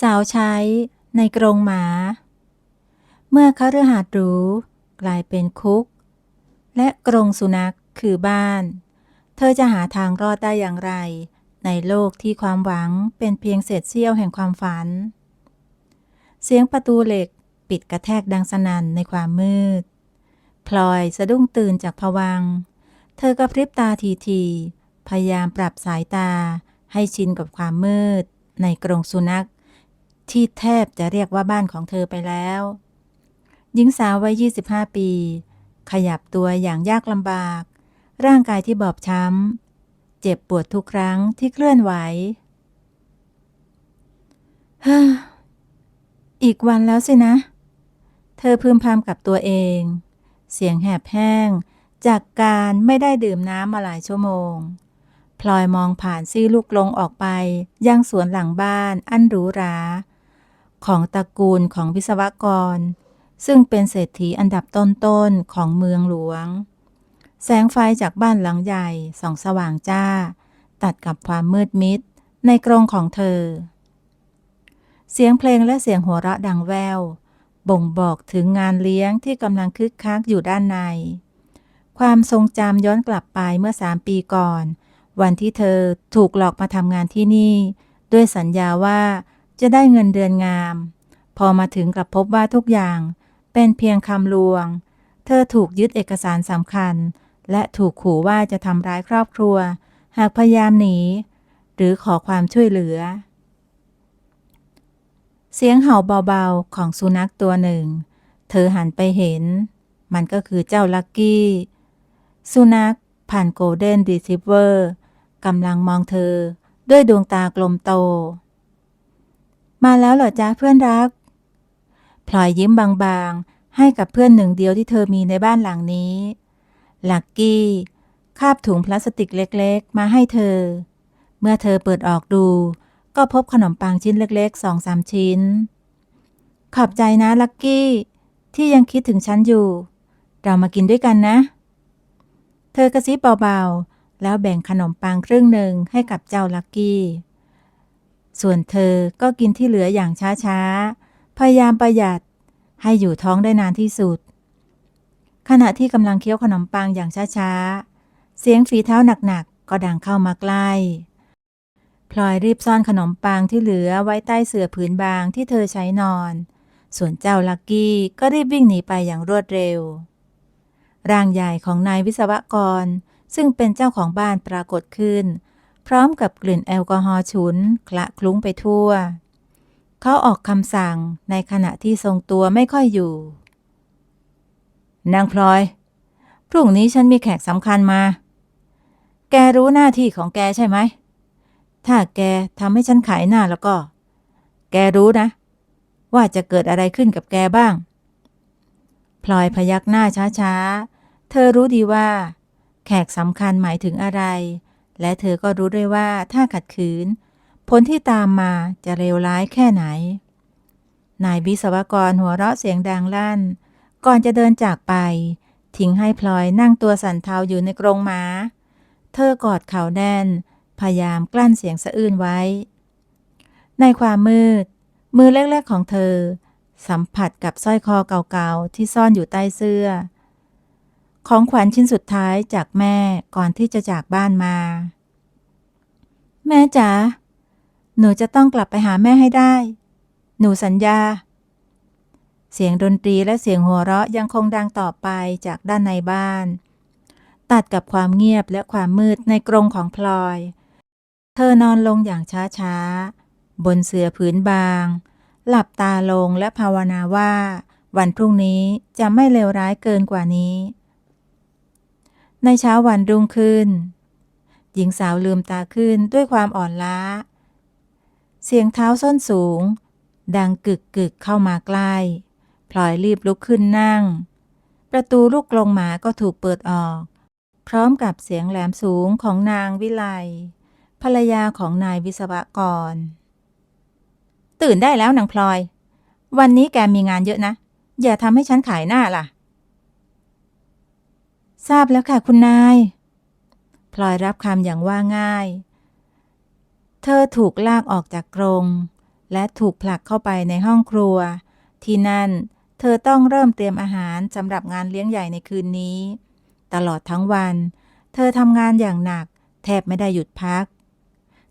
สาวใช้ในกรงหมา เมื่อคฤหาสน์หรูกลายเป็นคุก และกรงสุนัขคือบ้าน เธอจะหาทางรอดได้อย่างไร ในโลกที่ความหวังเป็นเพียงเศษเสี้ยวแห่งความฝัน เสียงประตูเหล็กปิดกระแทกดังสนั่นในความมืด พลอยสะดุ้งตื่นจากผวัง เธอกระพริบตาทีๆพยายามปรับสายตาให้ชินกับความมืด ในกรงสุนัข ที่แทบจะเรียกว่าบ้านของเธอไปแล้ว หญิงสาววัย 25 ปี ขยับตัวอย่างยากลำบาก ร่างกายที่บอบช้ำ เจ็บปวดทุกครั้งที่เคลื่อนไหวฮ้อีกวันแล้วสินะ เธอพึมพำกับตัวเอง เสียงแหบแห้ง จากการไม่ได้ดื่มน้ำมาหลายชั่วโมง พลอยมองผ่านซี่ลูกลงออกไป ยังสวนหลังบ้านอันหรูหรา ของตระกูลของวิศวกร ซึ่งเป็นเศรษฐีอันดับต้นๆของเมืองหลวง แสงไฟจากบ้านหลังใหญ่ส่องสว่างจ้า ตัดกับความมืดมิดในกรงของเธอ เสียงเพลงและเสียงหัวเราะดังแวว บ่งบอกถึงงานเลี้ยงที่กำลังคึกคักอยู่ด้านใน ความทรงจำย้อนกลับไปเมื่อสามปีก่อน วันที่เธอถูกหลอกมาทำงานที่นี่ ด้วยสัญญาว่า จะได้เงินเดือนงาม พอมาถึงกลับพบว่าทุกอย่าง เป็นเพียงคำลวง เธอถูกยึดเอกสารสำคัญ และถูกขู่ว่าจะทำร้ายครอบครัว หากพยายามหนี หรือขอความช่วยเหลือ เสียงเห่าเบาๆของสุนัขตัวหนึ่ง เธอหันไปเห็น มันก็คือเจ้าลักกี้ สุนัขผ่านโกลเด้นรีทิฟเวอร์กำลังมองเธอด้วยดวงตากลมโต มาแล้วเหรอจ๊ะเพื่อนรัก พลอยยิ้มบางๆ ให้กับเพื่อนหนึ่งเดียวที่เธอมีในบ้านหลังนี้ ลักกี้คาบถุงพลาสติกเล็กๆ มาให้เธอ เมื่อเธอเปิดออกดู ก็พบขนมปังชิ้นเล็กๆสองสามชิ้น ขอบใจนะลักกี้ ที่ยังคิดถึงฉันอยู่ เรามากินด้วยกันนะ เธอกระซิบเบาๆ แล้วแบ่งขนมปังครึ่งหนึ่งให้กับเจ้าลักกี้ ส่วนเธอก็กินที่เหลืออย่างช้าๆ พยายามประหยัดให้อยู่ท้องได้นานที่สุด ขณะที่กำลังเคี้ยวขนมปังอย่างช้าๆ เสียงฝีเท้าหนักๆ ก็ดังเข้ามาใกล้ พลอยรีบซ่อนขนมปังที่เหลือไว้ใต้เสื่อผืนบางที่เธอใช้นอน ส่วนเจ้าลักกี้ก็รีบวิ่งหนีไปอย่างรวดเร็ว ร่างใหญ่ของนายวิศวกรซึ่งเป็นเจ้าของบ้านปรากฏขึ้น ร้อมกับกลิ่นแอลกอฮอล์ฉุนคละคลุ้งไปทั่ว เขาออกคำสั่งในขณะที่ทรงตัวไม่ค่อยอยู่ นางพลอย พรุ่งนี้ฉันมีแขกสำคัญมา แกรู้หน้าที่ของแกใช่ไหม ถ้าแกทำให้ฉันขายหน้าแล้วก็ แกรู้นะ ว่าจะเกิดอะไรขึ้นกับแกบ้าง พลอยพยักหน้าช้าๆ เธอรู้ดีว่า แขกสำคัญหมายถึงอะไร และเธอก็รู้ด้วยว่าถ้าขัดขืน ผลที่ตามมาจะเลวร้ายแค่ไหน นายวิศวกรหัวเราะเสียงดังลั่น ก่อนจะเดินจากไป ทิ้งให้พลอยนั่งตัวสั่นเทาอยู่ในกรงม้าเธอกอดเข่าแน่น พยายามกลั้นเสียงสะอื้นไว้ ในความมืด มือเล็กๆของเธอ สัมผัสกับสร้อยคอเก่าๆที่ซ่อนอยู่ใต้เสื้อ ของขวัญชิ้นสุดท้ายจากแม่ก่อนที่จะจากบ้านมา แม่จ๋าหนูจะต้องกลับไปหาแม่ให้ได้ หนูสัญญา เสียงดนตรีและเสียงหัวเราะยังคงดังต่อไปจากด้านในบ้าน ตัดกับความเงียบและความมืดในกรงของพลอย เธอนอนลงอย่างช้าๆ บนเสื่อผืนบาง หลับตาลงและภาวนาว่า วันพรุ่งนี้จะไม่เลวร้ายเกินกว่านี้ ในเช้าวันรุ่งขึ้น หญิงสาวลืมตาขึ้นด้วยความอ่อนล้า เสียงเท้าส้นสูง ดังกึกกึกเข้ามาใกล้พลอยรีบลุกขึ้นนั่ง ประตูลูกกรงหมาก็ถูกเปิดออก พร้อมกับเสียงแหลมสูงของนางวิไลภรรยาของนายวิศวกร ตื่นได้แล้วนางพลอย วันนี้แกมีงานเยอะนะ อย่าทำให้ฉันขายหน้าล่ะ ทราบแล้วค่ะคุณนาย พลอยรับคำอย่างว่าง่าย เธอถูกลากออกจากกรง และถูกผลักเข้าไปในห้องครัว ที่นั่นเธอต้องเริ่มเตรียมอาหารสำหรับงานเลี้ยงใหญ่ในคืนนี้ ตลอดทั้งวัน เธอทำงานอย่างหนัก แทบไม่ได้หยุดพัก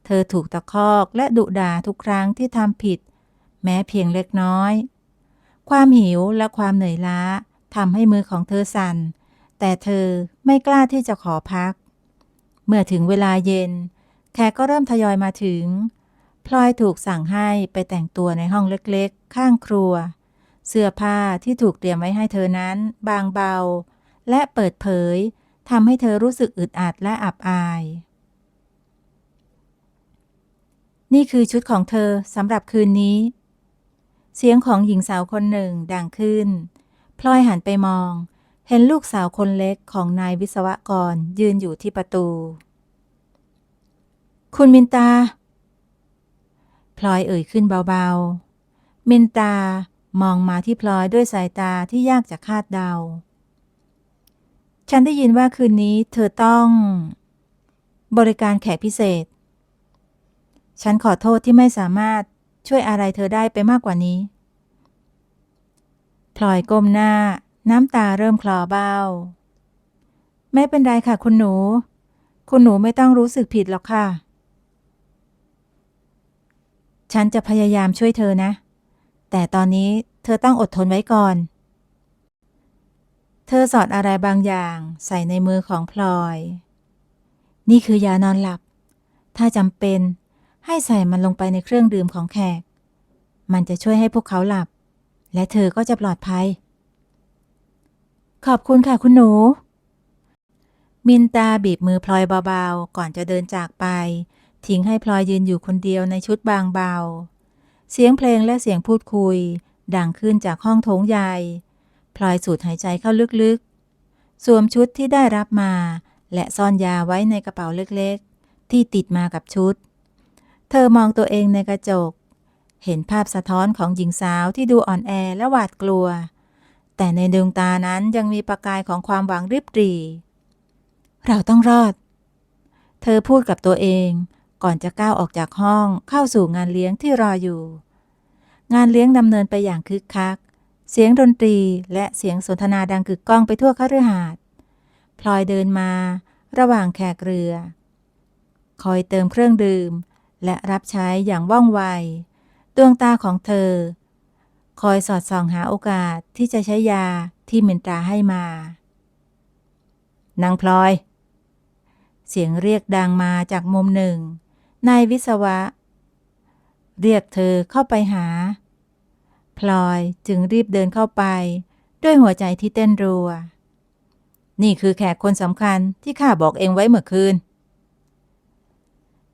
เธอถูกตะคอกและดุด่าทุกครั้งที่ทำผิด แม้เพียงเล็กน้อย ความหิวและความเหนื่อยล้าทำให้มือของเธอสั่น แต่เธอไม่กล้าที่จะขอพัก เมื่อถึงเวลาเย็น แขกก็เริ่มทยอยมาถึง พลอยถูกสั่งให้ไปแต่งตัวในห้องเล็กๆ ข้างครัว เสื้อผ้าที่ถูกเตรียมไว้ให้เธอนั้น บางเบา และเปิดเผยทำให้เธอรู้สึกอึดอัดและอับอาย นี่คือชุดของเธอสำหรับคืนนี้ เสียงของหญิงสาวคนหนึ่งดังขึ้น พลอยหันไปมอง เห็นลูกสาวคนเล็กของนายวิศวกรยืนอยู่ที่ประตู คุณมินตา พลอยเอ่ยขึ้นเบาๆ มินตามองมาที่พลอยด้วยสายตาที่ยากจะคาดเดา ฉันได้ยินว่าคืนนี้เธอต้อง บริการแขกพิเศษ ฉันขอโทษที่ไม่สามารถช่วยอะไรเธอได้ไปมากกว่านี้ พลอยก้มหน้า น้ำตาเริ่มคลอเบ้า ไม่เป็นไรค่ะ คุณหนู คุณหนูไม่ต้องรู้สึกผิดหรอกค่ะ ฉันจะพยายามช่วยเธอนะ แต่ตอนนี้เธอต้องอดทนไว้ก่อน เธอสอดอะไรบางอย่างใส่ในมือของพลอย นี่คือยานอนหลับ ถ้าจำเป็นให้ใส่มันลงไปในเครื่องดื่มของแขก มันจะช่วยให้พวกเขาหลับ และเธอก็จะปลอดภัย ขอบคุณค่ะคุณหนู มินตาบีบมือพลอยเบาๆ ก่อนจะเดินจากไป ทิ้งให้พลอยยืนอยู่คนเดียวในชุดบางเบา เสียงเพลงและเสียงพูดคุย ดังขึ้นจากห้องโถงใหญ่พลอยสูดหายใจเข้าลึกๆ สวมชุดที่ได้รับมา และซ่อนยาไว้ในกระเป๋าเล็กๆ ที่ติดมากับชุด เธอมองตัวเองในกระจก เห็นภาพสะท้อนของหญิงสาวที่ดูอ่อนแอและหวาดกลัว แต่ในดวงตานั้นยังมีประกายของความหวังริบหรี่ เราต้องรอด เธอพูดกับตัวเองก่อนจะก้าวออกจากห้องเข้าสู่งานเลี้ยงที่รออยู่ งานเลี้ยงดำเนินไปอย่างคึกคัก เสียงดนตรีและเสียงสนทนาดังกึกก้องไปทั่วคฤหาสน์พลอยเดินมา ระหว่างแขกเรือ คอยเติมเครื่องดื่ม และรับใช้อย่างว่องไว ดวงตาของเธอ คอยสอดส่องหาโอกาสที่จะใช้ยาที่เมนตราให้มา นางพลอย เสียงเรียกดังมาจากมุมหนึ่ง นายวิศวะ เรียกเธอเข้าไปหา พลอยจึงรีบเดินเข้าไป ด้วยหัวใจที่เต้นรัว นี่คือแขกคนสำคัญที่ข้าบอกเองไว้เมื่อคืน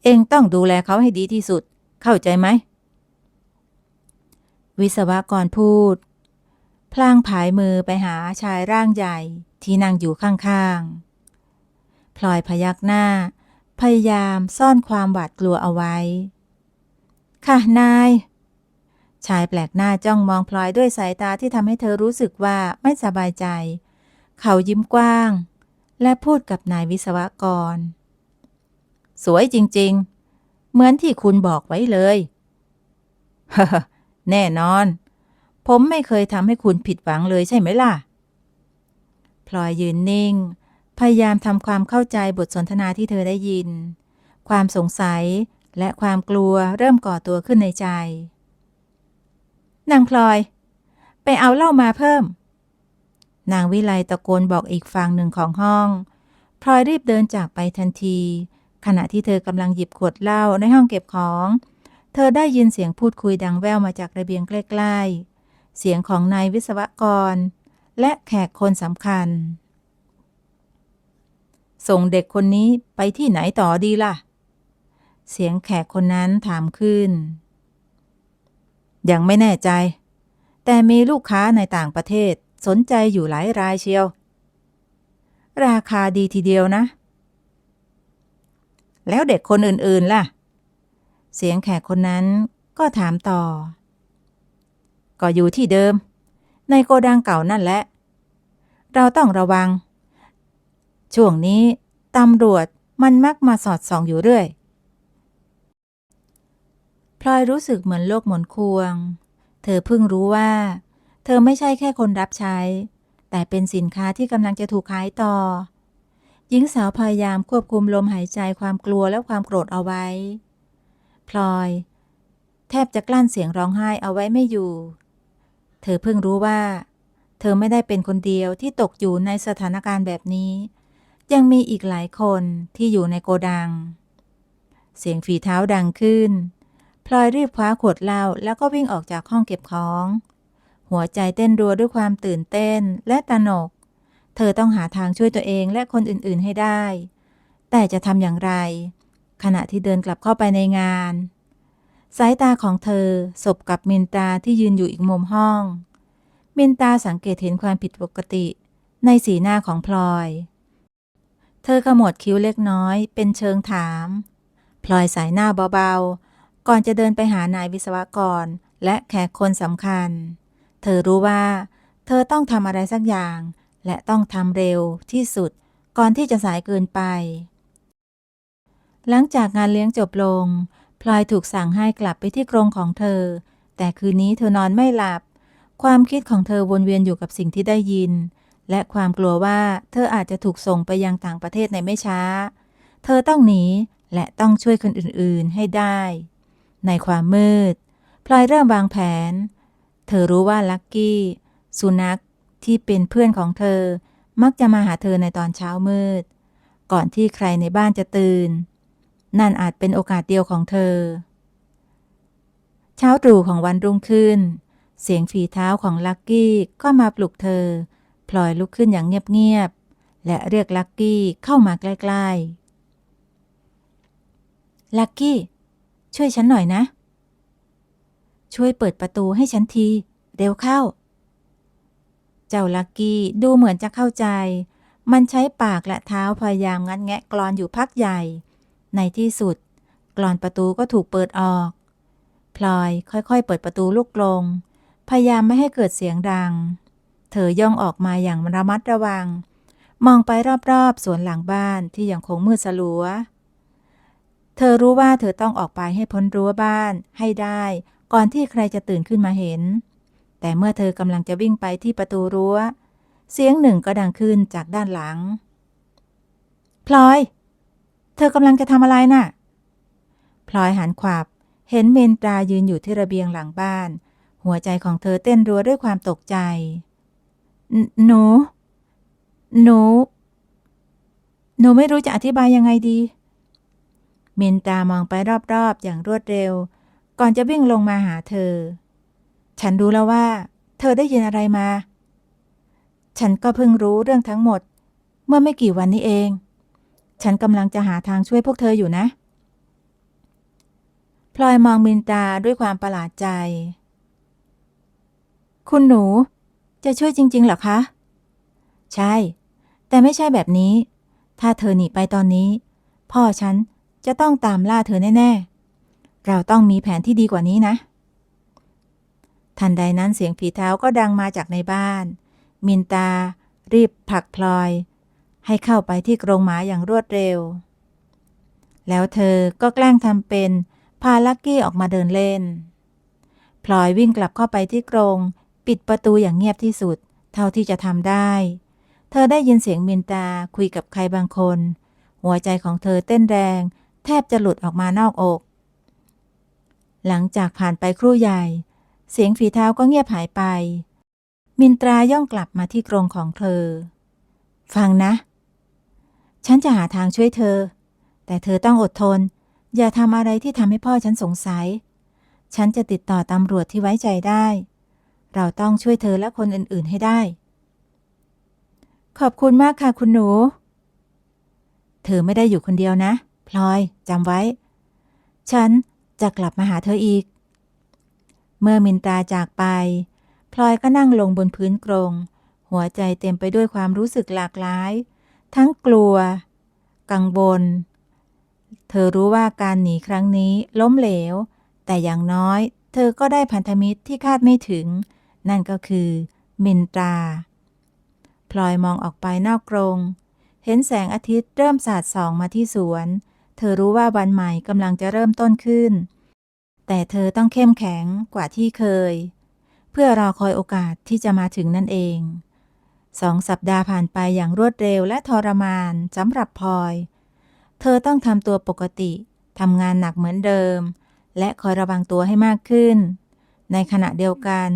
เองต้องดูแลเขาให้ดีที่สุด เข้าใจไหม วิศวกรพูด พลางผายมือไปหาชายร่างใหญ่ที่นั่งอยู่ข้างๆ พลอยพยักหน้า พยายามซ่อนความหวาดกลัวเอาไว้ ค่ะนาย ชายแปลกหน้าจ้องมองพลอยด้วยสายตาที่ทำให้เธอรู้สึกว่าไม่สบายใจ เขายิ้มกว้าง และพูดกับนายวิศวกร สวยจริงๆ เหมือนที่คุณบอกไว้เลย แน่นอน ผมไม่เคยทำให้คุณผิดหวังเลยใช่ไหมล่ะ พลอยยืนนิ่ง พยายามทำความเข้าใจบทสนทนาที่เธอได้ยิน ความสงสัยและความกลัวเริ่มก่อตัวขึ้นในใจ นางพลอย ไปเอาเหล้ามาเพิ่ม นางวิไลตะโกนบอกอีกฝั่งหนึ่งของห้อง พลอยรีบเดินจากไปทันที ขณะที่เธอกำลังหยิบขวดเหล้าในห้องเก็บของ เธอได้ยินเสียงพูดคุยดังแว่วมาจากระเบียงใกล้ๆ เสียงของนายวิศวกร และแขกคนสำคัญ ส่งเด็กคนนี้ไปที่ไหนต่อดีล่ะ เสียงแขกคนนั้นถามขึ้น ยังไม่แน่ใจ แต่มีลูกค้าในต่างประเทศสนใจอยู่หลายรายเชียว ราคาดีทีเดียวนะ แล้วเด็กคนอื่นๆล่ะ เสียงแขกคนนั้นก็ถามต่อ ก็อยู่ที่เดิม ในโกดังเก่านั่นแหละ เราต้องระวัง ช่วงนี้ตำรวจมันมักมาสอดส่องอยู่เรื่อย พลอยรู้สึกเหมือนโลกหมุนควง เธอเพิ่งรู้ว่า เธอไม่ใช่แค่คนรับใช้ แต่เป็นสินค้าที่กำลังจะถูกขายต่อ หญิงสาวพยายามควบคุมลมหายใจความกลัวและความโกรธเอาไว้ พลอย แทบจะกลั้นเสียงร้องไห้เอาไว้ไม่อยู่ เธอเพิ่งรู้ว่า เธอไม่ได้เป็นคนเดียวที่ตกอยู่ในสถานการณ์แบบนี้ ยังมีอีกหลายคนที่อยู่ในโกดัง เสียงฝีเท้าดังขึ้น พลอยรีบคว้าขวดเหล้าแล้วก็วิ่งออกจากห้องเก็บของ หัวใจเต้นรัวด้วยความตื่นเต้นและตระหนก เธอต้องหาทางช่วยตัวเองและคนอื่นๆให้ได้ แต่จะทำอย่างไร ขณะที่เดินกลับเข้าไปในงาน สายตาของเธอสบกับมินตาที่ยืนอยู่อีกมุมห้อง มินตาสังเกตเห็นความผิดปกติในสีหน้าของพลอย เธอขมวดคิ้วเล็กน้อยเป็นเชิงถาม พลอยสายหน้าเบาๆ ก่อนจะเดินไปหานายวิศวกรและแขกคนสำคัญ เธอรู้ว่า เธอต้องทำอะไรสักอย่าง และต้องทำเร็วที่สุดก่อนที่จะสายเกินไป หลังจากงานเลี้ยงจบลง พลอยถูกสั่งให้กลับไปที่กรงของเธอ แต่คืนนี้เธอนอนไม่หลับ ความคิดของเธอวนเวียนอยู่กับสิ่งที่ได้ยิน และความกลัวว่าเธออาจจะถูกส่งไปยังต่างประเทศในไม่ช้า เธอต้องหนีและต้องช่วยคนอื่นๆให้ได้ ในความมืด พลอยเริ่มวางแผน เธอรู้ว่าลักกี้ สุนัขที่เป็นเพื่อนของเธอ มักจะมาหาเธอในตอนเช้ามืด ก่อนที่ใครในบ้านจะตื่น นั่นอาจเป็นโอกาสเดียวของเธอ เช้าตรู่ของวันรุ่งขึ้น เสียงฝีเท้าของลักกี้ก็มาปลุกเธอ พลอยลุกขึ้นอย่างเงียบๆ และเรียกลักกี้เข้ามาใกล้ๆ ลักกี้ ช่วยฉันหน่อยนะ ช่วยเปิดประตูให้ฉันที เร็วเข้า เจ้าลักกี้ดูเหมือนจะเข้าใจ มันใช้ปากและเท้าพยายามงัดแงะกรอนอยู่พักใหญ่ ในที่สุด กรอนประตูก็ถูกเปิดออก พลอยค่อยๆ เปิดประตูลูกกลง พยายามไม่ให้เกิดเสียงดัง เธอย่องออกมาอย่างระมัดระวัง มองไปรอบๆ สวนหลังบ้านที่ยังคงมืดสลัว เธอรู้ว่าเธอต้องออกไปให้พ้นรั้วบ้านให้ได้ ก่อนที่ใครจะตื่นขึ้นมาเห็น แต่เมื่อเธอกำลังจะวิ่งไปที่ประตูรั้ว เสียงหนึ่งก็ดังขึ้นจากด้านหลังพลอย เธอกำลังจะทำอะไรน่ะ พลอยหันขวับ เห็นเมนตรายืนอยู่ที่ระเบียงหลังบ้าน หัวใจของเธอเต้นรัวด้วยความตกใจ หนู หนู หนูไม่รู้จะอธิบายยังไงดี เมนตามองไปรอบๆ อย่างรวดเร็ว ก่อนจะวิ่งลงมาหาเธอ ฉันรู้แล้วว่า เธอได้ยินอะไรมา ฉันก็เพิ่งรู้เรื่องทั้งหมด เมื่อไม่กี่วันนี้เอง ฉันกำลังจะหาทางช่วยพวกเธออยู่นะ พลอยมองมินตาด้วยความประหลาดใจ คุณหนู จะช่วยจริง ๆ เหรอคะ ใช่ แต่ไม่ใช่แบบนี้ ถ้าเธอหนีไปตอนนี้ พ่อฉันจะต้องตามล่าเธอแน่ ๆ เราต้องมีแผนที่ดีกว่านี้นะ ทันใดนั้นเสียงฝีเท้าก็ดังมาจากในบ้าน มินตา รีบผลักพลอย ให้เข้าไปที่กรงหมาอย่างรวดเร็ว แล้วเธอก็แกล้งทำเป็นพาลักกี้ออกมาเดินเล่น พลอยวิ่งกลับเข้าไปที่กรงปิดประตูอย่างเงียบที่สุด เท่าที่จะทำได้ เธอได้ยินเสียงมินตาคุยกับใครบางคน หัวใจของเธอเต้นแรง แทบจะหลุดออกมานอกอก หลังจากผ่านไปครู่ใหญ่ เสียงฝีเท้าก็เงียบหายไป มินตราย่องกลับมาที่กรงของเธอ ฟังนะ ฉันจะหาทางช่วยเธอ แต่เธอต้องอดทน อย่าทำอะไรที่ทำให้พ่อฉันสงสัย ฉันจะติดต่อตำรวจที่ไว้ใจได้ เราต้องช่วยเธอและคนอื่นๆให้ได้ ขอบคุณมากค่ะคุณหนู เธอไม่ได้อยู่คนเดียวนะ พลอยจำไว้ ฉันจะกลับมาหาเธออีก เมื่อมินตราจากไป พลอยก็นั่งลงบนพื้นกรง หัวใจเต็มไปด้วยความรู้สึกหลากหลาย ทั้งกลัว กังวล เธอรู้ว่าการหนีครั้งนี้ล้มเหลว แต่อย่างน้อยเธอก็ได้พันธมิตรที่คาดไม่ถึง นั่นก็คือมินตรา พลอยมองออกไปนอกกรงเห็นแสงอาทิตย์เริ่มสาดส่องมาที่สวน เธอรู้ว่าวันใหม่กำลังจะเริ่มต้นขึ้น แต่เธอต้องเข้มแข็งกว่าที่เคย เพื่อรอคอยโอกาสที่จะมาถึงนั่นเอง สองสัปดาห์ผ่านไปอย่างรวดเร็วและทรมานสำหรับพลอย เธอต้องทำตัวปกติทำงานหนักเหมือนเดิม และคอยระวังตัวให้มากขึ้น ในขณะเดียวกัน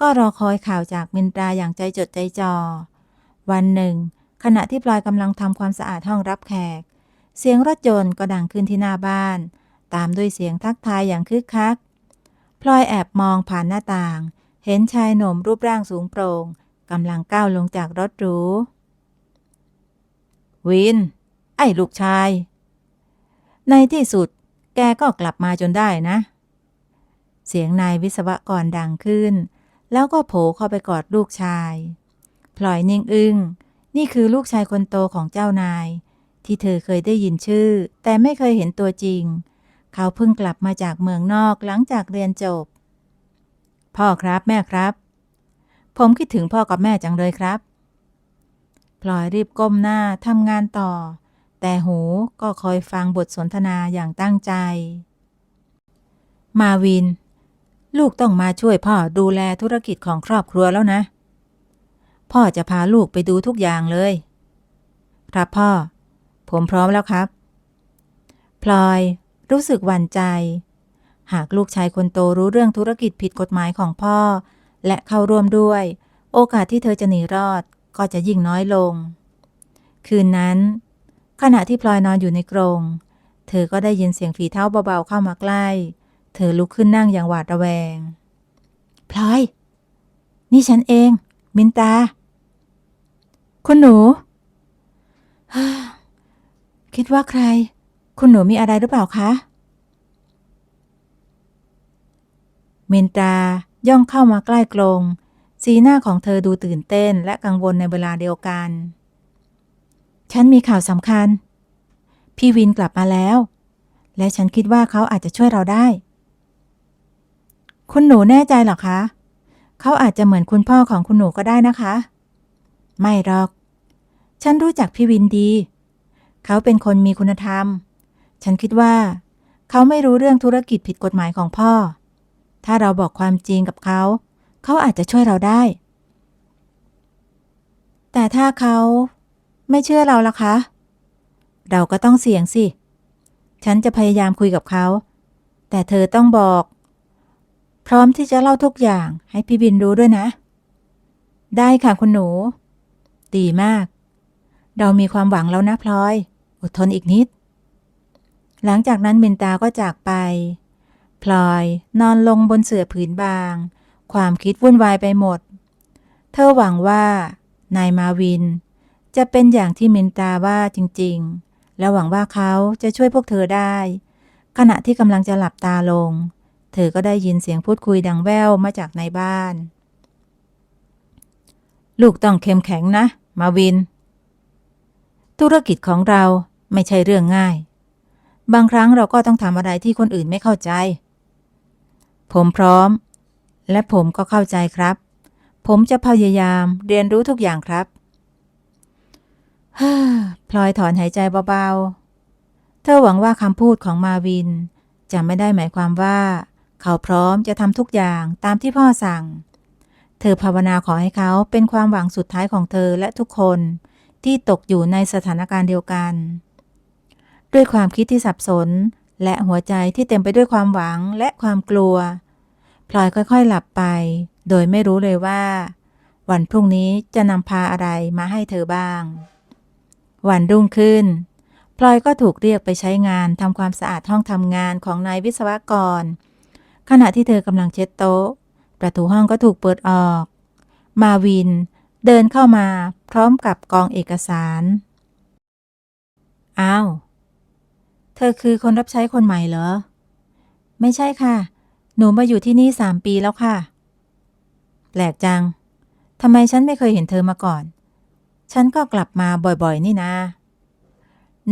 ก็รอคอยข่าวจากมินตราอย่างใจจดใจจ่อวันหนึ่ง ขณะที่พลอยกำลังทำความสะอาดห้องรับแขก เสียงรถยนต์ก็ดังขึ้นที่หน้าบ้าน ตามด้วยเสียงทักทายอย่างคึกคักพลอยแอบมองผ่านหน้าต่าง เห็นชายหนุ่มรูปร่างสูงโปร่ง กำลังก้าวลงจากรถหรู วิน ไอ้ลูกชาย ในที่สุดแกก็กลับมาจนได้นะ เสียงนายวิศวกรดังขึ้น แล้วก็โผล่เข้าไปกอดลูกชายพลอยนิ่งอึง้งนี่คือลูกชายคนโตของเจ้านาย ที่เธอเคยได้ยินชื่อ แต่ไม่เคยเห็นตัวจริง เขาเพิ่งกลับมาจากเมืองนอกหลังจากเรียนจบ พ่อครับแม่ครับ ผมคิดถึงพ่อกับแม่จังเลยครับ พลอยรีบก้มหน้าทำงานต่อ แต่หูก็คอยฟังบทสนทนาอย่างตั้งใจ มาวิน ลูกต้องมาช่วยพ่อดูแลธุรกิจของครอบครัวแล้วนะ พ่อจะพาลูกไปดูทุกอย่างเลย ครับพ่อ ผมพร้อมแล้วครับ พลอยรู้สึกหวั่นใจ หากลูกชายคนโตรู้เรื่องธุรกิจผิดกฎหมายของพ่อ และเข้าร่วมด้วย โอกาสที่เธอจะหนีรอดก็จะยิ่งน้อยลง คืนนั้น ขณะที่พลอยนอนอยู่ในกรง เธอก็ได้ยินเสียงฝีเท้าเบาๆเข้ามาใกล้ เธอลุกขึ้นนั่งอย่างหวาดระแวง พลอย นี่ฉันเอง มินตา คุณหนู คิดว่าใคร คุณหนูมีอะไรหรือเปล่าคะ มินตา ย่องเข้ามาใกล้กรงสีหน้าของเธอดูตื่นเต้นและกังวลในเวลาเดียวกัน ฉันมีข่าวสำคัญ พี่วินกลับมาแล้ว และฉันคิดว่าเขาอาจจะช่วยเราได้ คุณหนูแน่ใจหรอคะ เขาอาจจะเหมือนคุณพ่อของคุณหนูก็ได้นะคะ ไม่หรอก ฉันรู้จักพี่วินดี เขาเป็นคนมีคุณธรรม ฉันคิดว่า เขาไม่รู้เรื่องธุรกิจผิดกฎหมายของพ่อ ถ้าเราบอกความจริงกับเขา เขาอาจจะช่วยเราได้ แต่ถ้าเขาไม่เชื่อเราล่ะคะ เราก็ต้องเสี่ยงสิ ฉันจะพยายามคุยกับเขา แต่เธอต้องบอก พร้อมที่จะเล่าทุกอย่างให้พี่บินรู้ด้วยนะ ได้ค่ะคุณหนู ดีมาก เรามีความหวังแล้วนะพลอย อดทนอีกนิด หลังจากนั้นมินตาก็จากไป พลอยนอนลงบนเสื่อผืนบาง ความคิดวุ่นวายไปหมด เธอหวังว่า นายมาวิน จะเป็นอย่างที่มินตาว่าจริงๆ และหวังว่าเขาจะช่วยพวกเธอได้ ขณะที่กำลังจะหลับตาลง เธอก็ได้ยินเสียงพูดคุยดังแว่วมาจากในบ้าน ลูกต้องเข้มแข็งนะ มาวิน ธุรกิจของเราไม่ใช่เรื่องง่ายบางครั้งเราก็ต้องทำอะไรที่คนอื่นไม่เข้าใจ ผมพร้อม และผมก็เข้าใจครับ ผมจะพยายามเรียนรู้ทุกอย่างครับฮ่าพลอยถอนหายใจเบาๆ เธอหวังว่าคำพูดของมาวิน จะไม่ได้หมายความว่า เขาพร้อมจะทำทุกอย่างตามที่พ่อสั่ง เธอภาวนาขอให้เขาเป็นความหวังสุดท้ายของเธอและทุกคนที่ตกอยู่ในสถานการณ์เดียวกัน ด้วยความคิดที่สับสน และหัวใจที่เต็มไปด้วยความหวังและความกลัว พลอยค่อยๆหลับไป โดยไม่รู้เลยว่า วันพรุ่งนี้จะนำพาอะไรมาให้เธอบ้าง วันรุ่งขึ้น พลอยก็ถูกเรียกไปใช้งานทำความสะอาดห้องทำงานของนายวิศวกร ขณะที่เธอกำลังเช็ดโต๊ะ ประตูห้องก็ถูกเปิดออก มาวิน เดินเข้ามาพร้อมกับกองเอกสาร อ้าว ธอคือคนรับใช้คนใหม่เหรอ ไม่ใช่ค่ะ หนูมาอยู่ที่นี่สามปีแล้วค่ะ แปลกจัง ทำไมฉันไม่เคยเห็นเธอมาก่อน ฉันก็กลับมาบ่อยๆ นี่นะ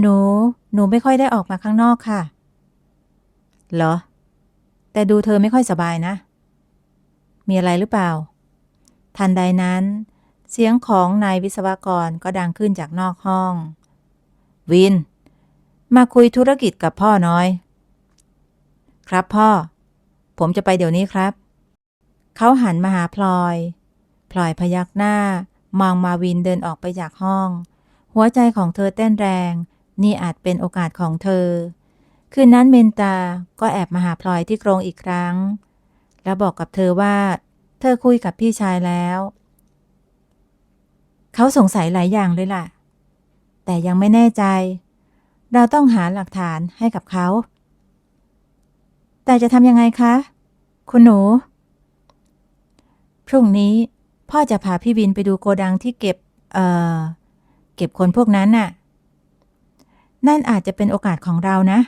หนู หนูไม่ค่อยได้ออกมาข้างนอกค่ะ เหรอ แต่ดูเธอไม่ค่อยสบายนะ มีอะไรหรือเปล่า ทันใดนั้น เสียงของนายวิศวกรก็ดังขึ้นจากนอกห้อง วิน มาคุยธุรกิจกับพ่อน้อย ครับพ่อ ผมจะไปเดี๋ยวนี้ครับ เขาหันมาหาพลอย พลอยพยักหน้า มองมาวินเดินออกไปจากห้อง หัวใจของเธอเต้นแรง นี่อาจเป็นโอกาสของเธอ คืนนั้นเมนตาก็แอบมาหาพลอยที่กรงอีกครั้ง แล้วบอกกับเธอว่า เธอคุยกับพี่ชายแล้ว เขาสงสัยหลายอย่างเลยล่ะ แต่ยังไม่แน่ใจ เราต้องหาหลักฐานให้กับเขา แต่จะทำยังไงคะ คุณหนู พรุ่งนี้พ่อจะพาพี่วินไปดูโกดังที่เก็บ เอ่อ เก็บคนพวกนั้นน่ะ นั่นอาจจะเป็นโอกาสของเรานะ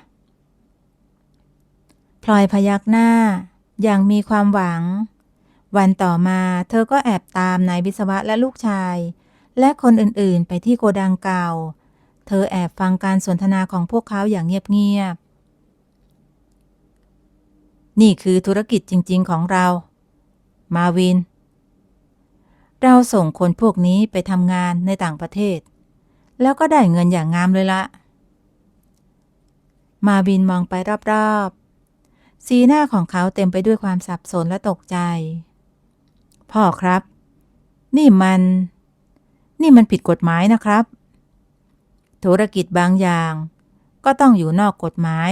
พลอยพยักหน้า อย่างมีความหวัง วันต่อมาเธอก็แอบตามนายวิศวะและลูกชาย และคนอื่นๆไปที่โกดังเก่า เธอแอบฟังการสนทนาของพวกเขาอย่างเงียบๆ นี่คือธุรกิจจริง ๆ ของเรา มาวิน เราส่งคนพวกนี้ไปทำงานในต่างประเทศ แล้วก็ได้เงินอย่างงามเลยละ มาวินมองไปรอบๆ สีหน้าของเขาเต็มไปด้วยความสับสนและตกใจ พ่อครับ นี่มัน นี่มันผิดกฎหมายนะครับ ธุรกิจบางอย่าง ก็ต้องอยู่นอกกฎหมาย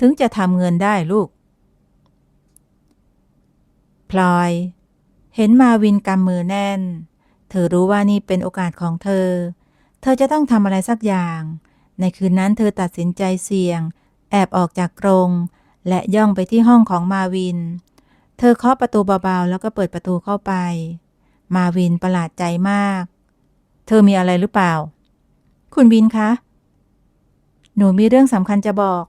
ถึงจะทำเงินได้ลูก พลอย เห็นมาวินกำมือแน่น เธอรู้ว่านี่เป็นโอกาสของเธอ เธอจะต้องทำอะไรสักอย่าง ในคืนนั้นเธอตัดสินใจเสี่ยง แอบออกจากกรง และย่องไปที่ห้องของมาวิน เธอเคาะประตูเบาๆ แล้วก็เปิดประตูเข้าไป มาวินประหลาดใจมาก เธอมีอะไรหรือเปล่า คุณวินคะ หนูมีเรื่องสำคัญจะบอก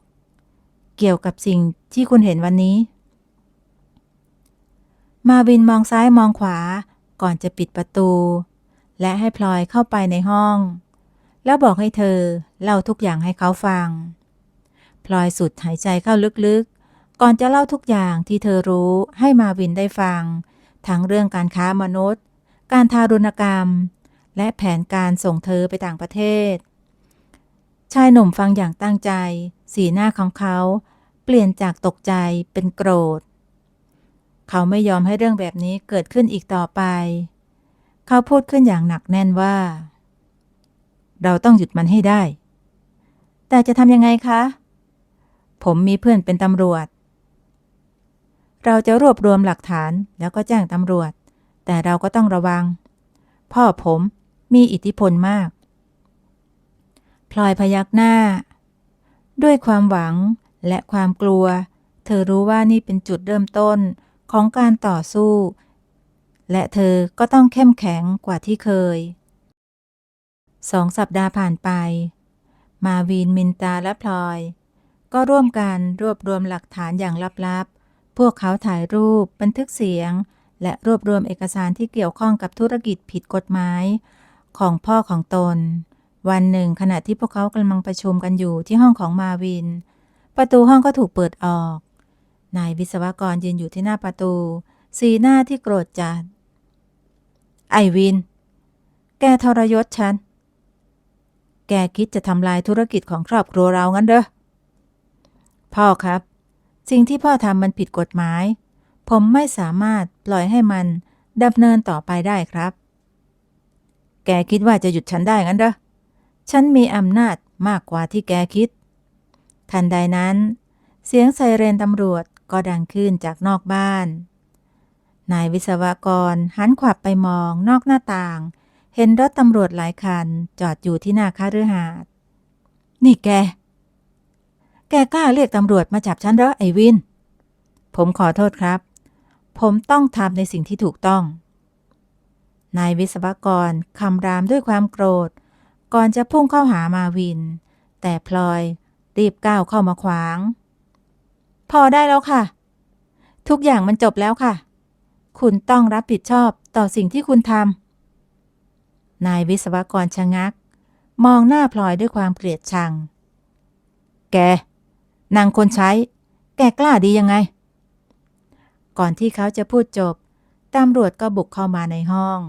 เกี่ยวกับสิ่งที่คุณเห็นวันนี้ มาวินมองซ้ายมองขวา ก่อนจะปิดประตู และให้พลอยเข้าไปในห้อง แล้วบอกให้เธอเล่าทุกอย่างให้เขาฟัง พลอยสุดหายใจเข้าลึกๆ ก่อนจะเล่าทุกอย่างที่เธอรู้ให้มาวินได้ฟัง ทั้งเรื่องการค้ามนุษย์ การทารุณกรรม และแผนการส่งเธอไปต่างประเทศ ชายหนุ่มฟังอย่างตั้งใจ สีหน้าของเขาเปลี่ยนจากตกใจเป็นโกรธ เขาไม่ยอมให้เรื่องแบบนี้เกิดขึ้นอีกต่อไป เขาพูดขึ้นอย่างหนักแน่นว่า เราต้องหยุดมันให้ได้ แต่จะทำยังไงคะ ผมมีเพื่อนเป็นตำรวจ เราจะรวบรวมหลักฐานแล้วก็แจ้งตำรวจ แต่เราก็ต้องระวัง พ่อผม มีอิทธิพลมาก พลอยพยักหน้า ด้วยความหวังและความกลัว เธอรู้ว่านี่เป็นจุดเริ่มต้นของการต่อสู้ และเธอก็ต้องเข้มแข็งกว่าที่เคย สองสัปดาห์ผ่านไป มาวีนมินตาและพลอย ก็ร่วมกันรวบรวมหลักฐานอย่างลับๆ พวกเขาถ่ายรูปบันทึกเสียงและรวบรวมเอกสารที่เกี่ยวข้องกับธุรกิจผิดกฎหมาย ของพ่อของตน วันหนึ่งขณะที่พวกเขากำลังประชุมกันอยู่ที่ห้องของมาวิน ประตูห้องก็ถูกเปิดออก นายวิศวกรยืนอยู่ที่หน้าประตู สีหน้าที่โกรธจัด ไอวิน แกทรยศฉัน แกคิดจะทำลายธุรกิจของครอบครัวเรางั้นเด้อ พ่อครับ สิ่งที่พ่อทำมันผิดกฎหมาย ผมไม่สามารถปล่อยให้มันดำเนินต่อไปได้ครับ แกคิดว่าจะหยุดฉันได้งั้นเด้อฉันมีอำนาจมากกว่าที่แกคิด ทันใดนั้น เสียงไซเรนตำรวจก็ดังขึ้นจากนอกบ้าน นายวิศวกรหันขวับไปมองนอกหน้าต่าง เห็นรถตำรวจหลายคันจอดอยู่ที่หน้าคาฤหาสน์นี่แก แกกล้าเรียกตำรวจมาจับฉันเหรอไอวิน ผมขอโทษครับ ผมต้องทำในสิ่งที่ถูกต้อง นายวิศวกรคำรามด้วยความโกรธ ก่อนจะพุ่งเข้าหามาวิน แต่พลอยรีบก้าวเข้ามาขวาง พอได้แล้วค่ะ ทุกอย่างมันจบแล้วค่ะ คุณต้องรับผิดชอบต่อสิ่งที่คุณทำนายวิศวกรชะงัก มองหน้าพลอยด้วยความเกลียดชัง แกนางคนใช้ แกกล้าดียังไง ก่อนที่เขาจะพูดจบตำรวจก็บุกเข้ามาในห้อง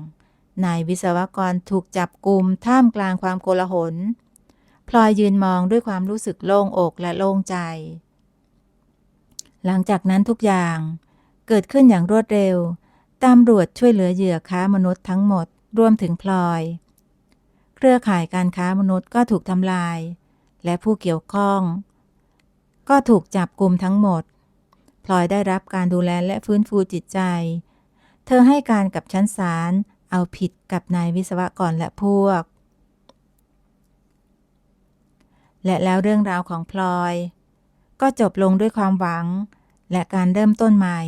นายวิศวกรถูกจับกลุ่มท่ามกลางความโกลาหล พลอยยืนมองด้วยความรู้สึกโล่งอกและโล่งใจ หลังจากนั้นทุกอย่างเกิดขึ้นอย่างรวดเร็ว ตำรวจช่วยเหลือเหยื่อค้ามนุษย์ทั้งหมด รวมถึงพลอย เครือข่ายการค้ามนุษย์ก็ถูกทำลาย และผู้เกี่ยวข้อง ก็ถูกจับกลุ่มทั้งหมด พลอยได้รับการดูแลและฟื้นฟูจิตใจ เธอให้การกับชั้นศาล เอาผิดกับนายวิศวกรและพวก และแล้วเรื่องราวของพลอย ก็จบลงด้วยความหวัง และการเริ่มต้นใหม่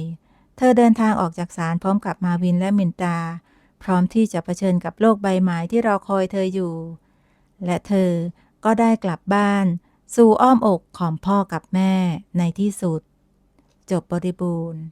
เธอเดินทางออกจากศาลพร้อมกับมาวินและมินตา พร้อมที่จะเผชิญกับโลกใบไม้ที่รอคอยเธออยู่ และเธอก็ได้กลับบ้าน สู่อ้อมอกของพ่อกับแม่ในที่สุด จบบริบูรณ์